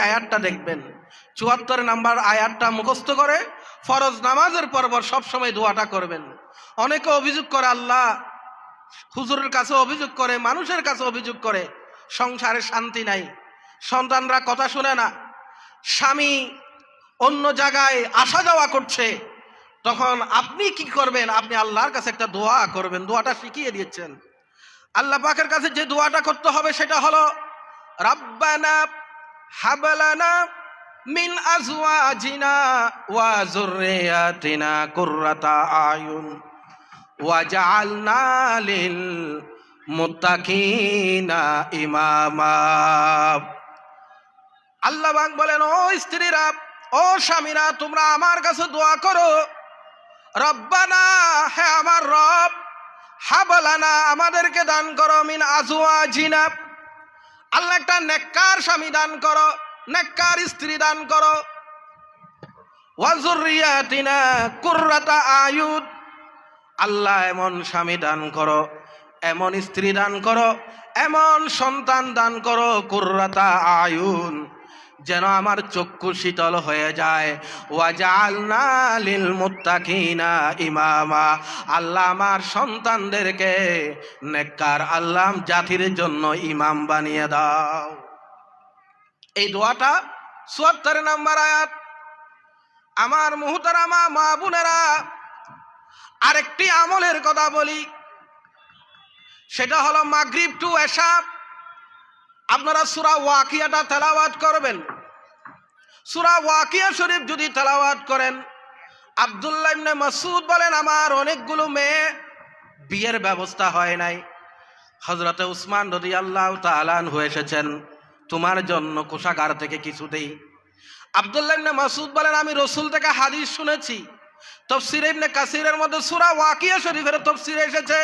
আয়াতটা দেখবেন। চুয়াত্তর নাম্বার আয়াতটা মুখস্থ করে ফরজ নামাজের পরপর সবসময় দোয়াটা করবেন। অনেকে অভিযোগ করে আল্লাহ হুজুরের কাছে অভিযোগ করে, মানুষের কাছে অভিযোগ করে, সংসারে শান্তি নাই। সন্তানরা কথা শুনে না। স্বামী অন্য জায়গায় আসা যাওয়া করছে। তখন আপনি কি করবেন? আপনি আল্লাহর কাছে একটা দোয়া করবেন। দোয়াটা শিখিয়ে দিয়েছেন। আল্লাহ পাকের কাছে যে দোয়াটা করতে হবে সেটা হলো, রাব্বানা হাবলানা মিন আজওয়াজিনা ওয়া যুররিয়াতিনা কুররাতা আয়ুন। ওয়াজআলনা লিল মুত্তাকিনা ইমামা। আল্লাহ পাক বলেন, ও স্ত্রীরা, ও স্বামীরা, তোমরা আমার কাছে দোয়া করো। রব্বানা হ্যাঁ আমার রব, হাবলানা, আমাদেরকে দান করো মিন আজুয়া জিনা আল্লাহ একটা নেককার স্বামী দান করো, নেককার স্ত্রী দান করো। আল্লাহ এমন স্বামী দান করো, এমন স্ত্রী দান করো, এমন সন্তান দান করো কুররাতা আয়ুন। যেন আমার চক্ষু শীতল হয়ে যায়। ওয়াজালনা লিল মুত্তাকিনা ইমামা। আল্লাহ আমার সন্তানদেরকে নেককার আল্লাহ জাতির জন্য ইমাম বানিয়ে দাও। এই দোয়াটা চুয়াত্তর নাম্বার আয়াত। আমার মুহতারামা, মা বোনেরা, আরেকটি আমলের কথা বলি। সেটা হলো মাগরিব টু এশা। আপনারা সুরা ওয়াকিয়াটা তেলাওয়াত করবেন। সুরা ওয়াকিয়া শরীফ যদি তেলাওয়াত করেন, আবদুল্লাহ মাসুদ বলেন, আমার অনেকগুলো মেয়ে বিয়ের ব্যবস্থা হয় নাই। হজরতে উসমান রদি আল্লাহ তালান হয়ে এসেছেন, তোমার জন্য কোষাগার থেকে কিছু দেই আবদুল্লাহ মাসুদ বলেন, আমি রসুল থেকে হাদিস শুনেছি। তফসির ইবনে কাসিরের মধ্যে সূরা ওয়াকিয়া শরীফের তফসিরে এসেছে।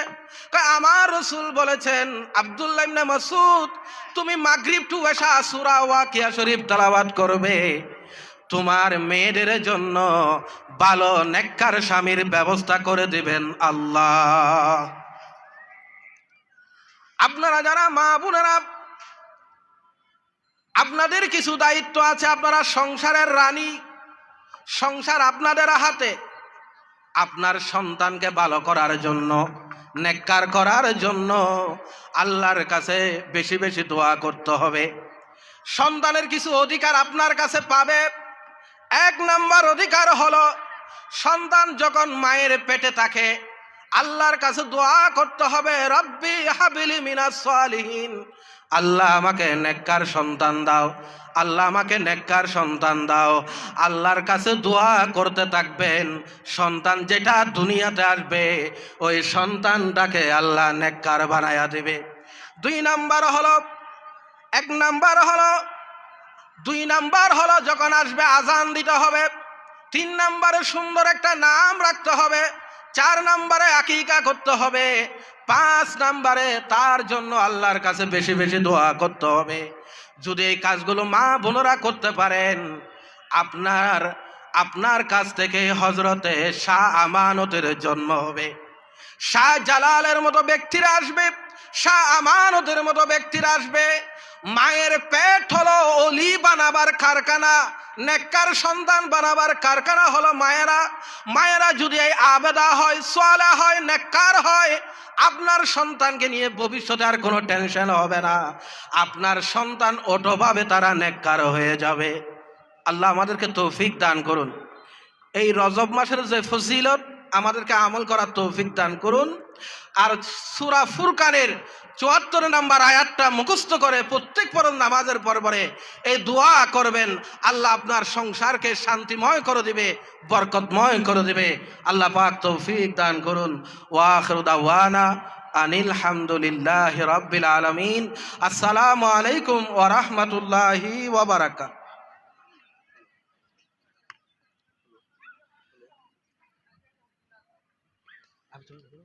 আমার রসুল বলেছেন, আব্দুল্লাহ ইবনে মাসুদ তুমি মাগরিব টু সূরা ওয়াকিয়া শরীফ করবে। তোমার মেয়েদের জন্য ভালো নেককার স্বামীর ব্যবস্থা করে দিবেন আল্লাহ। আপনারা যারা মা বোনেরা, আপনাদের কিছু দায়িত্ব আছে, আপনারা সংসারের রানী সংসার আপনাদের হাতে। আপনার সন্তানকে ভালো করার জন্য, নেককার করার জন্য আল্লাহর কাছে বেশি বেশি দোয়া করতে হবে। সন্তানের কিছু অধিকার আপনার কাছে পাবে। এক নাম্বার অধিকার হলো, সন্তান যখন মায়ের পেটে থাকে আল্লাহর কাছে দোয়া করতে হবে, রব্বি হাবিলি মিনাস সালিহিন। আল্লাহ আমাকে নেককার সন্তান দাও, আল্লাহ আমাকে নেককার সন্তান দাও। আল্লাহর কাছে দোয়া করতে থাকবেন, সন্তান যেটা দুনিয়াতে আসবে, ওই সন্তানটাকে আল্লাহ নেককার বানায়া দেবে। দুই নাম্বার হলো, এক নাম্বার হলো, দুই নাম্বার হলো যখন আসবে, আজান দিতে হবে। তিন নাম্বারে সুন্দর একটা নাম রাখতে হবে চার নাম্বারে আকিকা করতে হবে। পাঁচ নাম্বারে তার জন্য আল্লাহর কাছে বেশি বেশি দোয়া করতে হবে। যদি এই কাজগুলো মা বোনরা করতে পারেন, আপনার আপনার কাছ থেকে হজরতে শাহ আমানতের জন্ম হবে। শাহ জালালের মতো ব্যক্তিরা আসবে, শাহ আমানতের মতো ব্যক্তিরা আসবে। মায়ের পেট হলো অলি বানাবার কারখানা নেককার সন্তান বানাবার কারখানা হলো মায়েরা। মায়েরা যদি এই আবেদা হয়, সোয়ালা হয়, নেককার হয়, আপনার সন্তানকে নিয়ে ভবিষ্যতে আর কোনো টেনশন হবে না। আপনার সন্তান অটোভাবে তারা নেককার হয়ে যাবে। আল্লাহ আমাদেরকে তৌফিক দান করুন। এই রজব মাসের যে ফজিলত আমাদেরকে আমল করার তৌফিক দান করুন। আর সুরা ফুরকানের চুয়াত্তর নাম্বার আয়াতটা মুখস্থ করে প্রত্যেক পরম নামাজের পর পরে এই দোয়া করবেন। আল্লাহ আপনার সংসারকে শান্তিময় করে দিবে, বরকতময় করে দিবে। আল্লাহ পাক তৌফিক দান করুন। ওয়াখরুদাওয়ানা আনিল হামদুলিল্লাহ রব্বিল আলমিন। আসসালামু আলাইকুম ওরহমতুল্লাহি ওবরাকাত Absolutely.